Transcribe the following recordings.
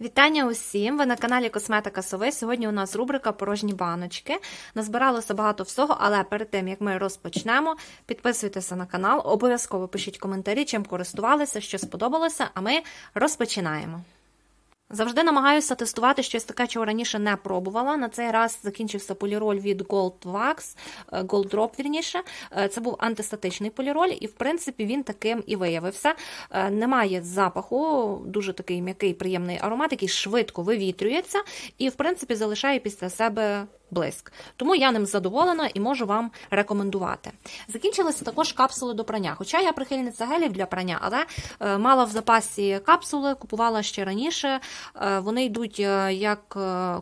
Вітання усім! Ви на каналі Косметика Сови. Сьогодні у нас рубрика Порожні баночки. Назбиралося багато всього, але перед тим як ми розпочнемо, підписуйтеся на канал, обов'язково пишіть коментарі, чим користувалися, що сподобалося, а ми розпочинаємо. Завжди намагаюся тестувати щось таке, чого раніше не пробувала. На цей раз закінчився поліроль від Gold Wax, е, Gold Drop, вірніше. Е, Це був антистатичний поліроль, і в принципі він таким і виявився. Е, Немає запаху, дуже такий м'який, приємний аромат, який швидко вивітрюється, і в принципі залишає після себе блиск. Тому я ним задоволена і можу вам рекомендувати. Закінчилися також капсули до прання. Хоча я прихильниця гелів для прання, але е, мала в запасі капсули, купувала ще раніше. Е, Вони йдуть е, як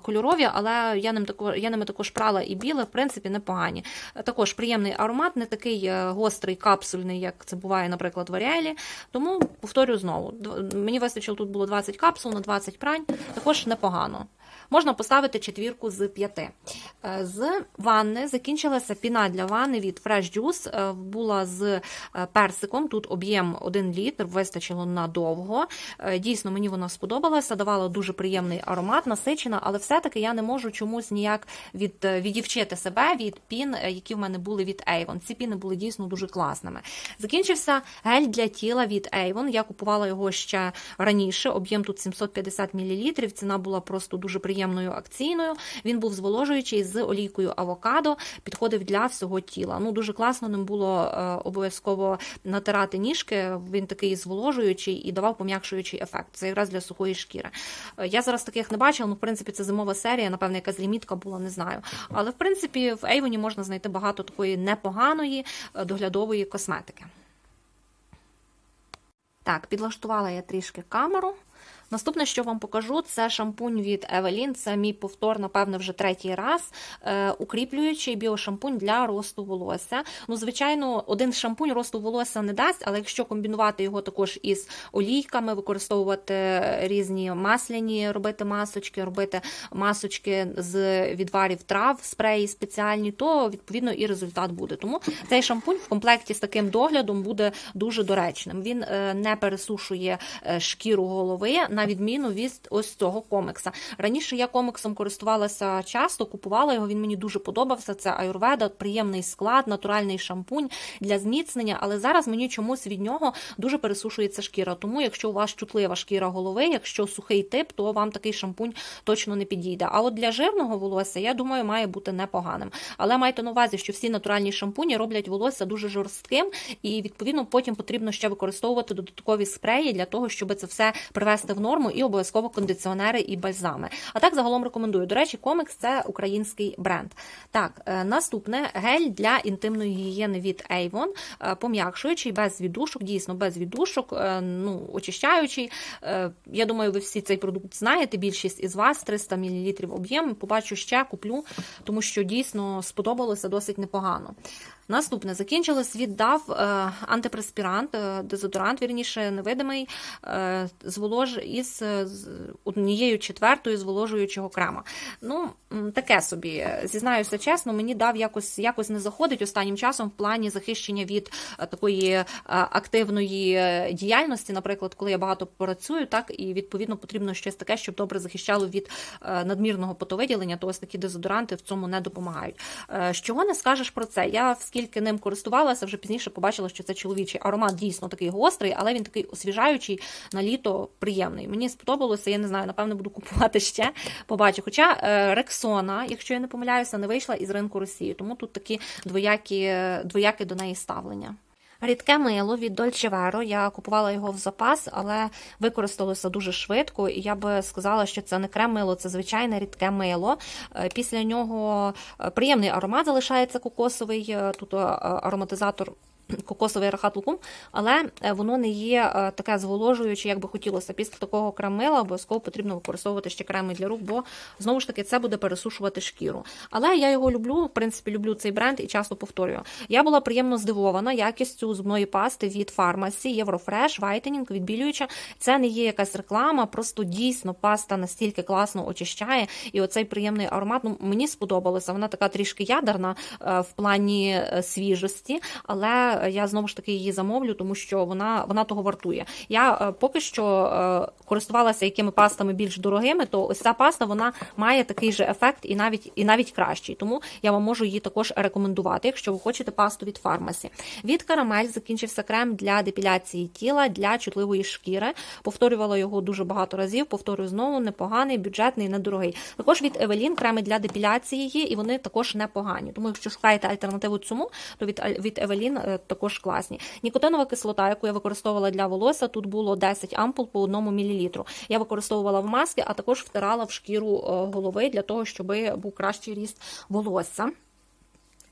кольорові, але я, ним також, я ними також прала і біле, в принципі, непогані. Також приємний аромат, не такий гострий, капсульний, як це буває, наприклад, в Аріелі. Тому повторю знову: мені вистачило тут було 20 капсул на 20 прань, також непогано. Можна поставити четвірку з п'яти. Е, З ванни закінчилася піна для ванни від Fresh Juice. Е, Була з е, персиком. Тут об'єм 1 літр, вистачило надовго. Дійсно, мені вона сподобалася, давала дуже приємний аромат, насичена, але все-таки я не можу чомусь ніяк від, відівчити себе від пін, які в мене були від Avon. Ці піни були дійсно дуже класними. Закінчився гель для тіла від Avon. Я купувала його ще раніше. Об'єм тут 750 мл. Ціна була просто дуже приємною акційною. Він був зволожуючий з олійкою авокадо, підходив для всього тіла. Ну дуже класно ним було е, обов'язково натирати ніжки. Він такий зволожуючий і давав пом'якшуючий ефект. Це якраз для сухої шкіри. Е, Я зараз таких не бачила. Ну, в принципі, це зимова серія. Напевно, якась лімітка була, не знаю. Але в принципі в Avon можна знайти багато такої непоганої е, доглядової косметики. Так, підлаштувала я трішки камеру. Наступне, що вам покажу, це шампунь від Evelyn. Це мій повтор, напевно, вже третій раз. Е, укріплюючий біошампунь для росту волосся. Ну, звичайно, один шампунь росту волосся не дасть, але якщо комбінувати його також із олійками, використовувати різні масляні, робити масочки, робити масочки з відварів трав, спреї спеціальні, то відповідно і результат буде. Тому цей шампунь в комплекті з таким доглядом буде дуже доречним. Він е, не пересушує е, шкіру голови, на відміну від ось цього комикса. Раніше я комиксом користувалася часто, купувала його. Він мені дуже подобався. Це аюрведа, приємний склад, натуральний шампунь для зміцнення. Але зараз мені чомусь від нього дуже пересушується шкіра. Тому, якщо у вас чутлива шкіра голови, якщо сухий тип, то вам такий шампунь точно не підійде. А от для жирного волосся, я думаю, має бути непоганим. Але майте на увазі, що всі натуральні шампуні роблять волосся дуже жорстким, і відповідно потім потрібно ще використовувати додаткові спреї для того, щоб це все привести в норму, і обов'язково кондиціонери і бальзами. А так загалом рекомендую. До речі, комікс це український бренд. Так, е, наступне гель для інтимної гігієни від Avon, е, пом'якшуючий, без віддушок, дійсно без віддушок, е, ну очищаючий. Я думаю, ви всі цей продукт знаєте. Більшість із вас 300 мл об'єм. Побачу ще, куплю, тому що дійсно сподобалося досить непогано. Наступне закінчилось віддав е, антипреспірант, е, дезодорант, вірніше, невидимий е, зволож із однією четвертою зволожуючого крема. Ну, таке собі. Зізнаюся чесно, мені дав якось якось не заходить останнім часом в плані захищення від такої активної діяльності. Наприклад, коли я багато працюю, так і відповідно потрібно щось таке, щоб добре захищало від надмірного потовиділення, то ось такі дезодоранти в цьому не допомагають. Чого не скажеш про це? Я скільки ним користувалася, вже пізніше побачила, що це чоловічий аромат дійсно такий гострий, але він такий освіжаючий на літо приємний. Мені сподобалося, я не знаю, напевно, буду купувати ще. Побачу. Хоча е, Рексона, якщо я не помиляюся, не вийшла із ринку Росії, тому тут такі двоякі, двоякі до неї ставлення. Рідке мило від Dolce Vero. Я купувала його в запас, але використалося дуже швидко. І я би сказала, що це не крем мило, це звичайне рідке мило. Е, Після нього е, приємний аромат залишається кокосовий. е, Тут ароматизатор. Кокосовий рахат лукум, але е, воно не є е, таке зволожуюче, як би хотілося. Після такого крем-мила обов'язково потрібно використовувати ще креми для рук, бо знову ж таки це буде пересушувати шкіру. Але я його люблю, в принципі, люблю цей бренд і часто повторюю. Я була приємно здивована якістю зубної пасти від фармасі, Єврофреш, Whitening, відбілююча. Це не є якась реклама, просто дійсно паста настільки класно очищає. І оцей приємний аромат ну, мені сподобалося. Вона така трішки ядерна е, в плані свіжості, але але я знову ж таки її замовлю, тому що вона, вона того вартує. Я е, поки що е, користувалася якими пастами більш дорогими, то ось ця паста вона має такий же ефект і навіть і навіть кращий. Тому я вам можу її також рекомендувати, якщо ви хочете пасту від фармасі. Від карамель закінчився крем для депіляції тіла для чутливої шкіри. Повторювала його дуже багато разів. Повторюю знову, непоганий, бюджетний, недорогий. Також від Евелін креми для депіляції є, і вони також непогані. Тому, якщо шукаєте альтернативу цьому, то від від Евелін е, також класні. Нікотинова кислота, яку я використовувала для волосся, тут було 10 ампул по 1 мл. Я використовувала в маски, а також втирала в шкіру е, голови для того, щоб був кращий ріст волосся.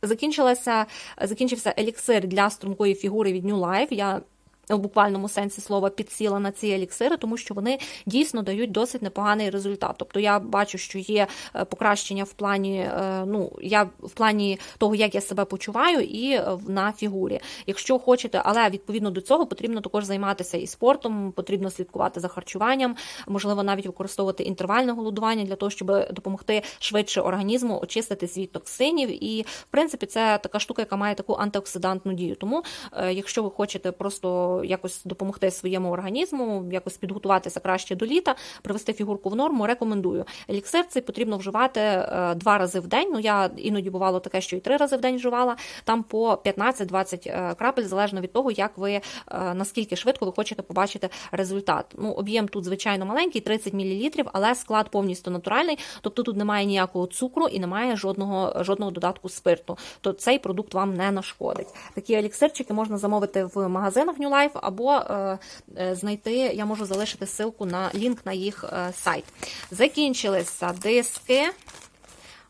Закінчилася, закінчився еліксир для стрункої фігури від New Life. Я в буквальному сенсі слова підсіла на ці еліксири, тому що вони дійсно дають досить непоганий результат. Тобто я бачу, що є е, покращення в плані, е, ну я в плані того, як я себе почуваю, і на фігурі. Якщо хочете, але відповідно до цього потрібно також займатися і спортом, потрібно слідкувати за харчуванням, можливо, навіть використовувати інтервальне голодування для того, щоб допомогти швидше організму очистити свій токсинів. І в принципі, це така штука, яка має таку антиоксидантну дію. Тому, е, якщо ви хочете просто якось допомогти своєму організму, якось підготуватися краще до літа, привести фігурку в норму, рекомендую. Еліксир цей потрібно вживати е, два рази в день. Ну я іноді бувало таке, що і три рази в день вживала. Там по 15-20 е, крапель, залежно від того, як ви е, наскільки швидко ви хочете побачити результат. Ну, об'єм тут, звичайно, маленький, 30 мл, але склад повністю натуральний, тобто тут немає ніякого цукру і немає жодного жодного додатку спирту. То цей продукт вам не нашкодить. Такі еліксирчики можна замовити в магазинах New Life, Life, або е, е, знайти, я можу залишити ссылку на лінк на їх е, сайт. Закінчилися диски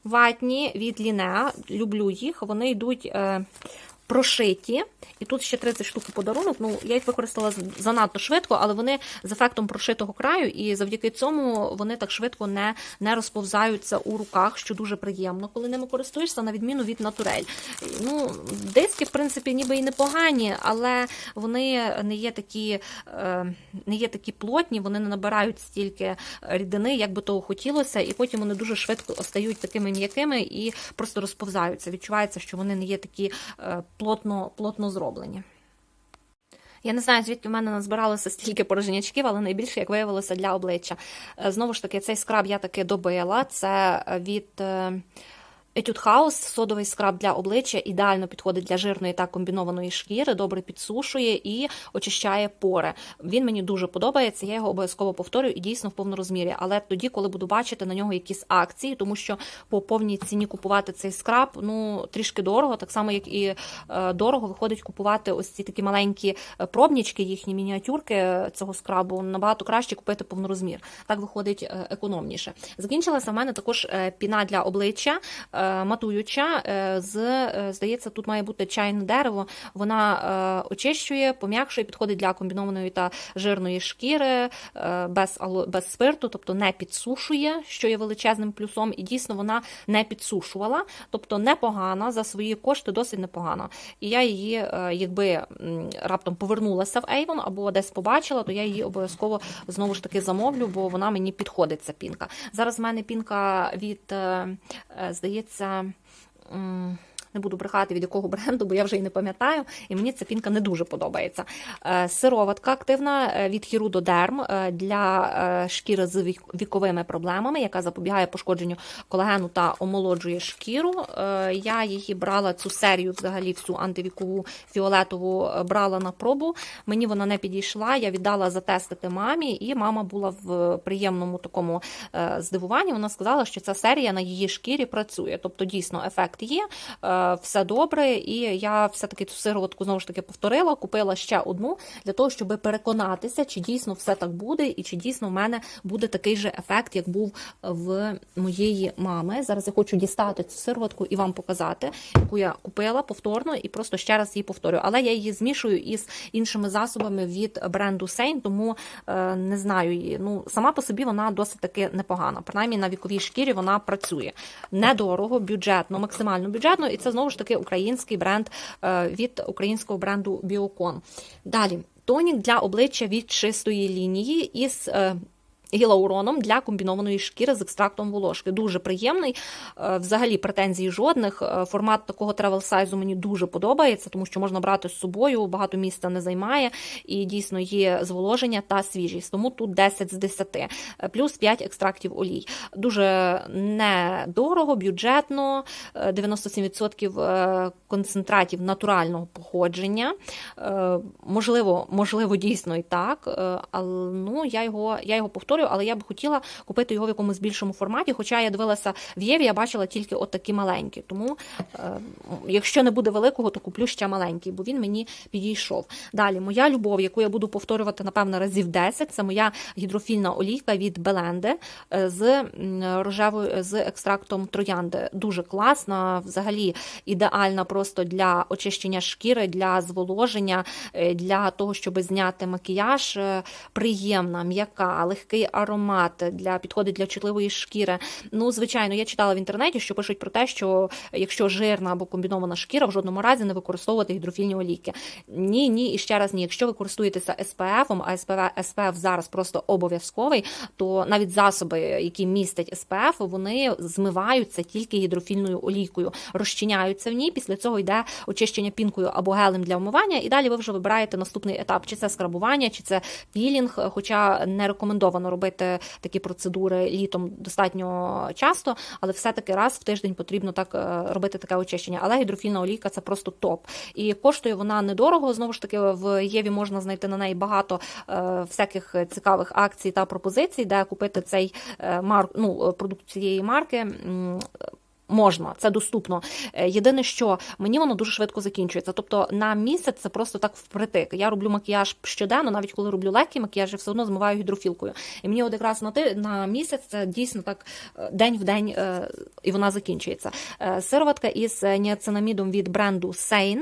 ватні від Лінеа. Люблю їх. Вони йдуть прошиті. І тут ще 30 штук у подарунок. Ну, я їх використала занадто швидко, але вони з ефектом прошитого краю, і завдяки цьому вони так швидко не не розповзаються у руках, що дуже приємно, коли ними користуєшся, на відміну від натурель. Ну, Диски, в принципі, ніби і непогані, але вони не є такі е, не є такі плотні, вони не набирають стільки рідини, як би того хотілося, і потім вони дуже швидко стають такими м'якими і просто розповзаються. Відчувається, що вони не є такі е, плотно, плотно зроблені. Я не знаю, звідки в мене назбиралося стільки порожнячків, але найбільше, як виявилося, для обличчя. Е, знову ж таки, цей скраб я таки добила. Це від е, Etude House, содовий скраб для обличчя ідеально підходить для жирної та комбінованої шкіри, добре підсушує і очищає пори. Він мені дуже подобається, я його обов'язково повторюю і дійсно в повному розмірі. Але тоді, коли буду бачити на нього якісь акції, тому що по повній ціні купувати цей скраб ну трішки дорого, так само як і е, дорого виходить купувати ось ці такі маленькі е, пробнічки, їхні мініатюрки цього скрабу. Набагато краще купити повнорозмір. Так виходить е, економніше. Закінчилася в мене також піна для обличчя. Е, матуюча, е, з, е, здається, тут має бути чайне дерево. Вона очищує, пом'якшує, підходить для комбінованої та жирної шкіри без без спирту, тобто не підсушує, що є величезним плюсом, і дійсно вона не підсушувала, тобто непогана за свої кошти, досить непогана. І я її, якби раптом повернулася в Avon або десь побачила, то я її обов'язково знову ж таки замовлю, бо вона мені підходить ця пінка. Зараз в мене пінка від, здається, здається, не буду брехати від якого бренду, бо я вже й не пам'ятаю, і мені ця пінка не дуже подобається. Е, сироватка активна е, від Хірудодерм е, для шкіри з віковими проблемами, яка запобігає пошкодженню колагену та омолоджує шкіру. Я її брала цю серію, взагалі, всю антивікову фіолетову брала на пробу. Мені вона не підійшла. Я віддала затестити мамі, і мама була в приємному такому здивуванні. Вона сказала, що ця серія на її шкірі працює. Тобто, дійсно, ефект є все добре, і я все-таки цю сироватку знову ж таки повторила, купила ще одну для того, щоб переконатися, чи дійсно все так буде, і чи дійсно в мене буде такий же ефект, як був в моєї мами. Зараз я хочу дістати цю сироватку і вам показати, яку я купила повторно, і просто ще раз її повторюю. Але я її змішую із іншими засобами від бренду Сейн, тому е, не знаю її. Ну, сама по собі вона досить таки непогана. Принаймні на віковій шкірі вона працює недорого, бюджетно, максимально бюджетно, і це знову ж таки український бренд е, від українського бренду Біокон. Далі. Тонік для обличчя від чистої лінії із е, гілауроном для комбінованої шкіри з екстрактом волошки. Дуже приємний. Е, Взагалі претензій жодних. Е, Формат такого тревел сайзу мені дуже подобається, тому що можна брати з собою, багато місця не займає, і дійсно є зволоження та свіжість. Тому тут 10 з 10, Е, плюс 5 екстрактів олій. Дуже недорого, бюджетно, е, 97% е, концентратів натурального походження. Можливо, можливо, дійсно і так. Але ну я його я його повторюю, але я б хотіла купити його в якомусь більшому форматі. Хоча я дивилася в Єві, я бачила тільки от такі маленькі. Тому, е, якщо не буде великого, то куплю ще маленький, бо він мені підійшов. Далі, моя любов, яку я буду повторювати, напевно, разів 10, це моя гідрофільна олійка від Беленди е, з рожевою з екстрактом троянди. Дуже класна, взагалі ідеальна просто для очищення шкіри, для зволоження, е, для того, щоб зняти макіяж. Приємна, м'яка, легкий аромат для підходить для чутливої шкіри. Ну, звичайно, я читала в інтернеті, що пишуть про те, що якщо жирна або комбінована шкіра, в жодному разі не використовувати гідрофільні олійки. Ні, ні, і ще раз ні. Якщо ви користуєтеся СПФ, а СПФ, СПФ зараз просто обов'язковий, то навіть засоби, які містять СПФ, вони змиваються тільки гідрофільною олійкою, розчиняються в ній. Після цього йде очищення пінкою або гелем для вмивання, і далі ви вже вибираєте наступний етап: чи це скрабування, чи це пілінг. Хоча не рекомендовано робити такі процедури літом достатньо часто, але все-таки раз в тиждень потрібно так е, робити таке очищення. Але гідрофільна олійка це просто топ. І коштує вона недорого. Знову ж таки, в Єві можна знайти на неї багато е, всяких цікавих акцій та пропозицій, де купити цей е, марк, ну, продукт цієї марки. Можна, це доступно. Е, Єдине, що мені воно дуже швидко закінчується. Тобто на місяць це просто так впритик. Я роблю макіяж щоденно, навіть коли роблю легкий макіяж, я все одно змиваю гідрофілкою. І мені от якраз на ти на місяць це дійсно так е, день в день, е, і вона закінчується. Сироватка із ніацинамідом від бренду Sein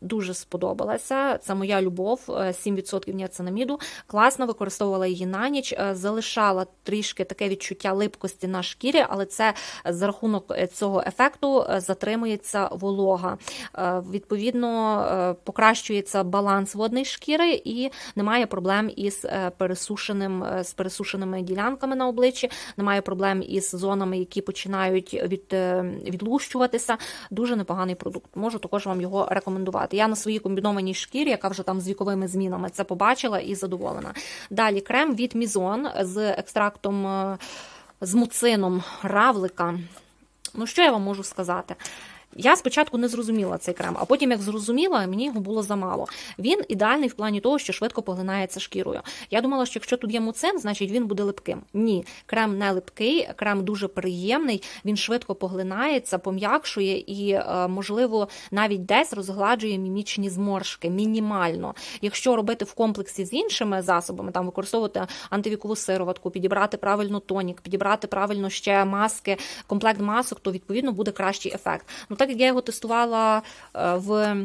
дуже сподобалася. Це моя любов. е, 7% ніацинаміду. Класно використовувала її на ніч, залишала трішки таке відчуття липкості на шкірі, але це за рахунок цього ефекту е, затримується волога. Е, Відповідно, е, покращується баланс водної шкіри і немає проблем із е, пересушеним е, з пересушеними ділянками на обличчі, немає проблем із зонами, які починають від, е, відлущуватися. Дуже непоганий продукт. Можу також вам його рекомендувати. Я на своїй комбінованій шкірі, яка вже там з віковими змінами, це побачила і задоволена. Далі крем від Мізон з екстрактом е, з муцином равлика. Ну, що я вам можу сказати? Я спочатку не зрозуміла цей крем, а потім, як зрозуміла, мені його було замало. Він ідеальний в плані того, що швидко поглинається шкірою. Я думала, що якщо тут є муцин, значить він буде липким. Ні, крем не липкий, крем дуже приємний, він швидко поглинається, пом'якшує і, е, можливо, навіть десь розгладжує мімічні зморшки мінімально. Якщо робити в комплексі з іншими засобами, там використовувати антивікову сироватку, підібрати правильно тонік, підібрати правильно ще маски, комплект масок, то відповідно буде кращий ефект. Ну так як я його тестувала е, в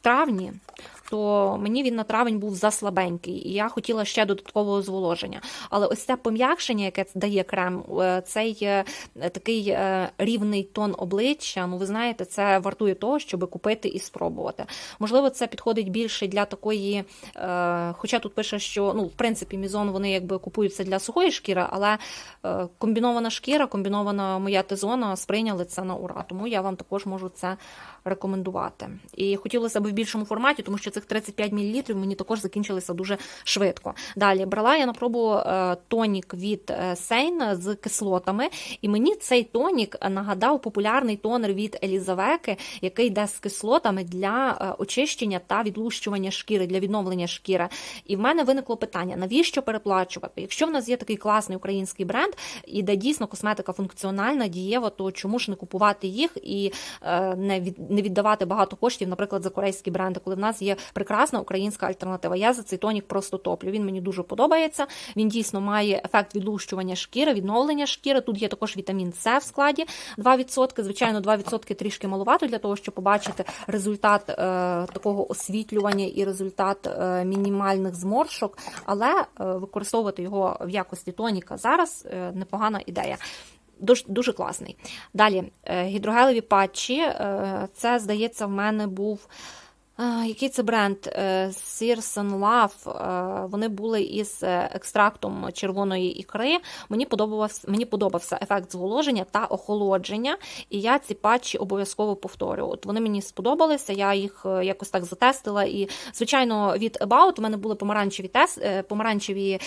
травні, то мені він на травень був заслабенький, і я хотіла ще додаткового зволоження. Але ось це пом'якшення, яке дає крем, е, цей е, такий е, рівний тон обличчя. Ну, ви знаєте, це вартує того, щоб купити і спробувати. Можливо, це підходить більше для такої, хоча тут пише, що ну, в принципі, мізон вони якби купуються для сухої шкіри, але комбінована шкіра, комбінована моя тезона сприйняли це на ура. Тому я вам також можу це рекомендувати. І хотілося б в більшому форматі, тому що цих 35 мл мені також закінчилися дуже швидко. Далі брала я на пробу е, тонік від е, Сейн з кислотами, і мені цей тонік нагадав популярний тонер від Елізавеки, який йде з кислотами для е, очищення та відлущування шкіри, для відновлення шкіри. І в мене виникло питання: навіщо переплачувати? Якщо в нас є такий класний український бренд, і де дійсно косметика функціональна, дієва, то чому ж не купувати їх і не від не віддавати багато коштів, наприклад, за корейські бренди, коли в нас є прекрасна українська альтернатива. Я за цей тонік просто топлю. Він мені дуже подобається. Він дійсно має ефект відлущування шкіри, відновлення шкіри. Тут є також вітамін С в складі 2%. Звичайно, 2% трішки маловато для того, щоб побачити результат е, такого освітлювання і результат е, мінімальних зморшок, але е, використовувати його в якості тоніка зараз е, непогана ідея. Дуже, дуже класний. Далі, е, гідрогелеві патчі. е, Це, здається, в мене був Який це бренд? Е, Sears Love. Е, Вони були із е, екстрактом червоної ікри. Мені подобався, мені подобався ефект зволоження та охолодження, і я ці патчі обов'язково повторю. От вони мені сподобалися, я їх якось так затестила. І, звичайно, від About у мене були помаранчеві тест, помаранчеві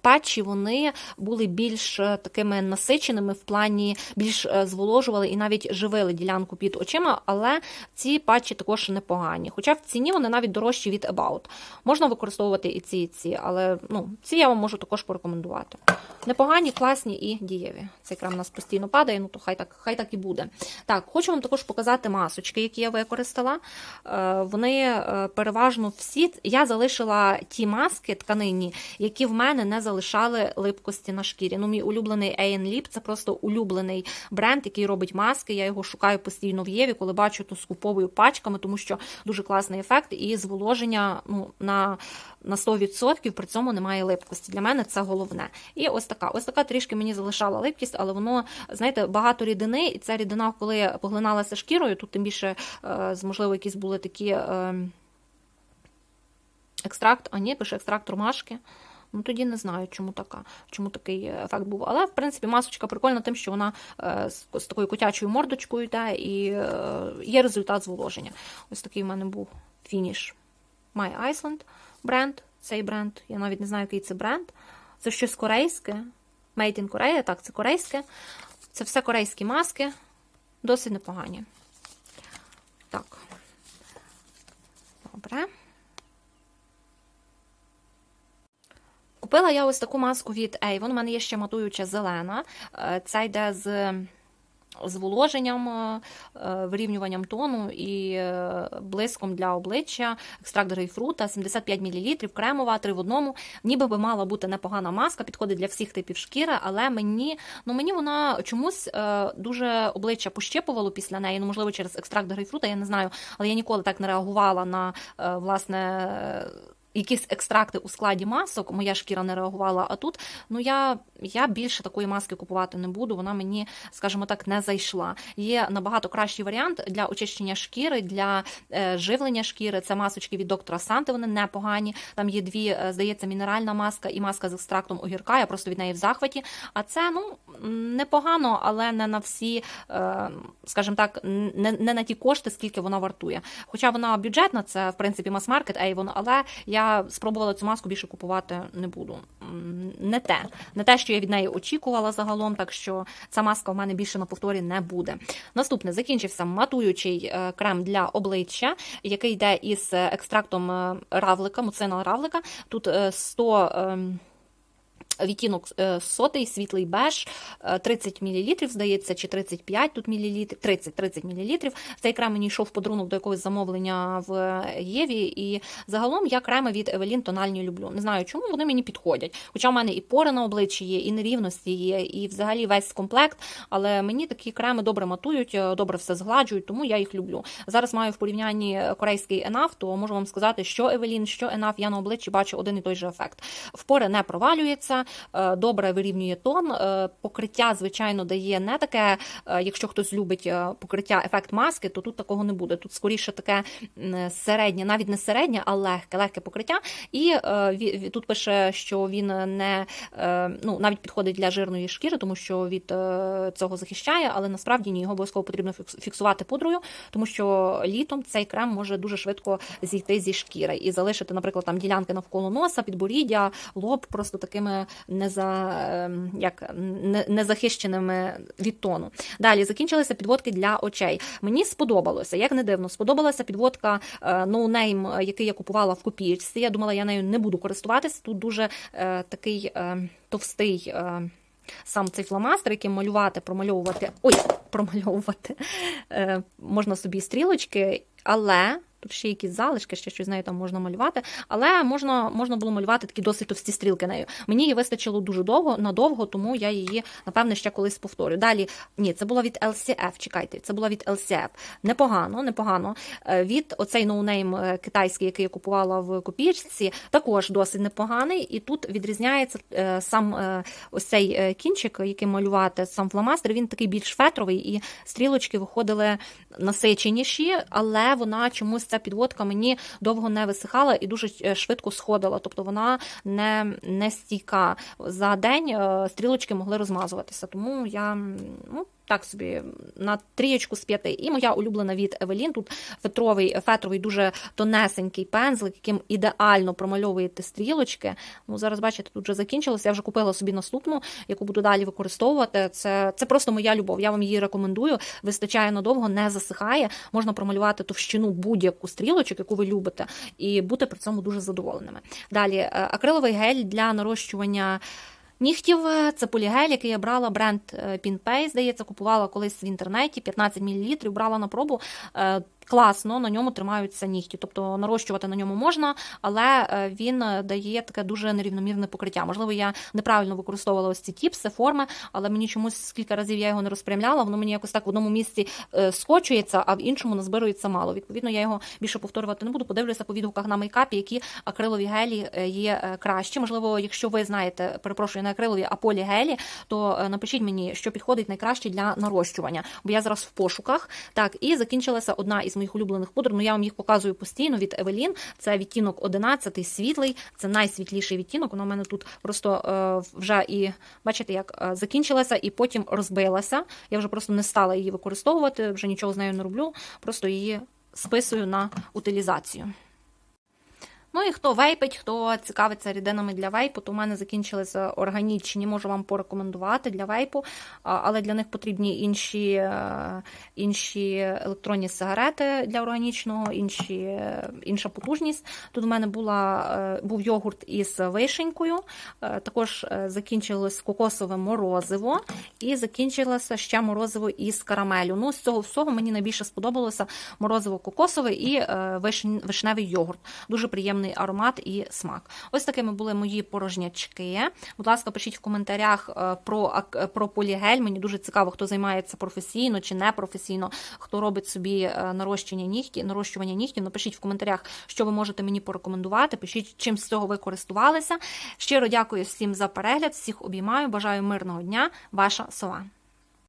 патчі, вони були більш такими насиченими в плані більш зволожували і навіть живили ділянку під очима, але ці патчі також непогані. Хоча в ціні вони навіть дорожчі від About. Можна використовувати і ці, і ці, але ну, ці я вам можу також порекомендувати. Непогані, класні і дієві. Цей крем у нас постійно падає, ну то хай так, хай так і буде. Так, хочу вам також показати масочки, які я використала. Е, Вони е, переважно всі. Я залишила ті маски тканинні, які в мене не залишали липкості на шкірі. Ну, мій улюблений A&Lip Lip – це просто улюблений бренд, який робить маски. Я його шукаю постійно в Єві, коли бачу, то скуповую пачками, тому що дуже класний ефект і зволоження ну, на, на 100%, при цьому немає липкості. Для мене це головне. І ось така. Ось така трішки мені залишала липкість, але воно, знаєте, багато рідини, і ця рідина, коли поглиналася шкірою, тут тим більше, е, можливо, якісь були такі. е, Екстракт, а ні, пише екстракт ромашки. Ну тоді не знаю, чому така, чому такий ефект був. Але в принципі масочка прикольна тим, що вона е, з, такою котячою мордочкою йде, і е, є результат зволоження. Ось такий в мене був фініш. My Iceland бренд. Цей бренд. Я навіть не знаю, який це бренд. Це щось корейське. Made in Korea, так, це корейське. Це все корейські маски. Досить непогані. Так. Добре. Купила я ось таку маску від Avon. У мене є ще матуюча зелена. Е, Це йде з зволоженням, е, вирівнюванням тону і е, блиском для обличчя, екстракт грейпфрута, 75 мл, кремова, 3 в одному. Ніби би мала бути непогана маска, підходить для всіх типів шкіри, але мені ну мені вона чомусь е, дуже обличчя пощипувало після неї. Ну, можливо, через екстракт грейпфрута, я не знаю, але я ніколи так не реагувала на е, власне. Якісь екстракти у складі масок, моя шкіра не реагувала. А тут ну я я більше такої маски купувати не буду. Вона мені, скажімо так, не зайшла. Є набагато кращий варіант для очищення шкіри, для е, живлення шкіри. Це масочки від доктора Санти. Вони непогані. Там є дві, е, здається, мінеральна маска і маска з екстрактом огірка. Я просто від неї в захваті. А це ну непогано, але не на всі, е, скажімо так, не, не на ті кошти, скільки вона вартує. Хоча вона бюджетна, це в принципі мас-маркет Avon, але я спробувала цю маску більше купувати не буду. Не те, не те, що я від неї очікувала загалом, так що ця маска в мене більше на повторі не буде. Наступне закінчився матуючий е, крем для обличчя, який йде із е, екстрактом е, равлика, муцина равлика. Тут е, 100 ем, Відтінок е, сотий, світлий беж, е, 30 мл, здається, чи 35 тут мл, 30 30 мл. Цей крем мені йшов в подарунок до якогось замовлення в Єві. І загалом я креми від Evelyn тональні люблю. Не знаю, чому вони мені підходять. Хоча в мене і пори на обличчі є, і нерівності є, і взагалі весь комплект. Але мені такі креми добре матують, е, добре все згладжують, тому я їх люблю. Зараз маю в порівнянні корейський ENAF, то можу вам сказати, що Evelyn, що ENAF, я на обличчі бачу один і той же ефект. В пори не провалюється. Е, добре вирівнює тон. Е, Покриття, звичайно, дає не таке, е, якщо хтось любить покриття ефект маски, то тут такого не буде. Тут скоріше таке середнє, навіть не середнє, а легке, легке покриття. І тут пише, що він не ну, навіть підходить для жирної шкіри, тому що від цього захищає, але насправді ні, його обов'язково потрібно фікс- фіксувати пудрою, тому що літом цей крем може дуже швидко зійти зі шкіри і залишити, наприклад, там ділянки навколо носа, підборіддя, лоб просто такими не за ем, як незахищеними від тону. Далі закінчилися підводки для очей. Мені сподобалося, як не дивно, сподобалася підводка е, No Name, який я купувала в копійці. Я думала, я нею не буду користуватися. Тут дуже е, такий е, товстий. Е, Сам цей фломастер, яким малювати, промальовувати. Ой, промальовувати. Е, можна собі стрілочки, але тут ще якісь залишки, ще щось з нею там можна малювати. Але можна, можна було малювати такі досить товсті стрілки нею. Мені її вистачило дуже довго, надовго, тому я її, напевне, ще колись повторю. Далі, ні, це була від LCF, чекайте, це була від LCF. Непогано, непогано. Е, Від оцей ноунейм е, китайський, який я купувала в копійці, також досить непоганий. І тут відрізняється е, сам ось цей кінчик, яким малювати, сам фломастер, він такий більш фетровий, і стрілочки виходили насиченіші, але вона чомусь ця підводка мені довго не висихала і дуже е, швидко сходила. Тобто вона не, не стійка. За день е, стрілочки могли розмазуватися. Тому я ну, так собі на трієчку з п'яти. І моя улюблена від Евелін. Тут фетровий, фетровий, дуже тонесенький пензлик, яким ідеально промальовуєте стрілочки. Ну, зараз бачите, тут вже закінчилося. Я вже купила собі наступну, яку буду далі використовувати. Це, це просто моя любов. Я вам її рекомендую. Вистачає надовго, не засихає. Можна промалювати товщину будь-яку стрілочок, яку ви любите, і бути при цьому дуже задоволеними. Далі е, акриловий гель для нарощування. Нігтів е, це полігель, який я брала бренд Пінпей. Здається, купувала колись в інтернеті 15 мл, брала на пробу. Класно, на ньому тримаються нігті, тобто нарощувати на ньому можна, але е, він е, дає таке дуже нерівномірне покриття. Можливо, я неправильно використовувала ось ці тіпси, форми, але мені чомусь кілька разів я його не розпрямляла. Воно мені якось так в одному місці е, скочується, а в іншому назбирується мало. Відповідно, я його більше повторювати не буду. Подивлюся по відгуках на мейкапі, які акрилові гелі є е, кращі. Можливо, якщо ви знаєте, перепрошую, не акрилові, а полігелі, то напишіть мені, що підходить найкраще для нарощування. Бо я зараз в пошуках. Так, і закінчилася одна із моїх улюблених пудр. Ну я вам їх показую постійно від Евелін. Це відтінок 11, світлий, це найсвітліший відтінок. Вона в мене тут просто е, вже і бачите, як е, закінчилася, і потім розбилася. Я вже просто не стала її використовувати, вже нічого з нею не роблю. Просто її списую на утилізацію. Ну і хто вейпить, хто цікавиться рідинами для вейпу, то в мене закінчилися органічні, можу вам порекомендувати для вейпу, але для них потрібні інші, е, інші електронні сигарети для органічного, інші, е, інша потужність. Тут в мене була, е, був йогурт із вишенькою, е, також е, закінчилось кокосове морозиво і закінчилося ще морозиво із карамелю. Ну, з цього всього мені найбільше сподобалося морозиво кокосове і е, вишневий йогурт. Дуже приємний аромат і смак. Ось такими були мої порожнячки. Будь ласка, пишіть в коментарях е, про, про полігель. Мені дуже цікаво, хто займається професійно чи не професійно, хто робить собі е, нарощення нігті, нарощування нігтів. Напишіть в коментарях, що ви можете мені порекомендувати. Пишіть, чим з цього ви користувалися. Щиро дякую всім за перегляд, всіх обіймаю. Бажаю мирного дня. Ваша сова.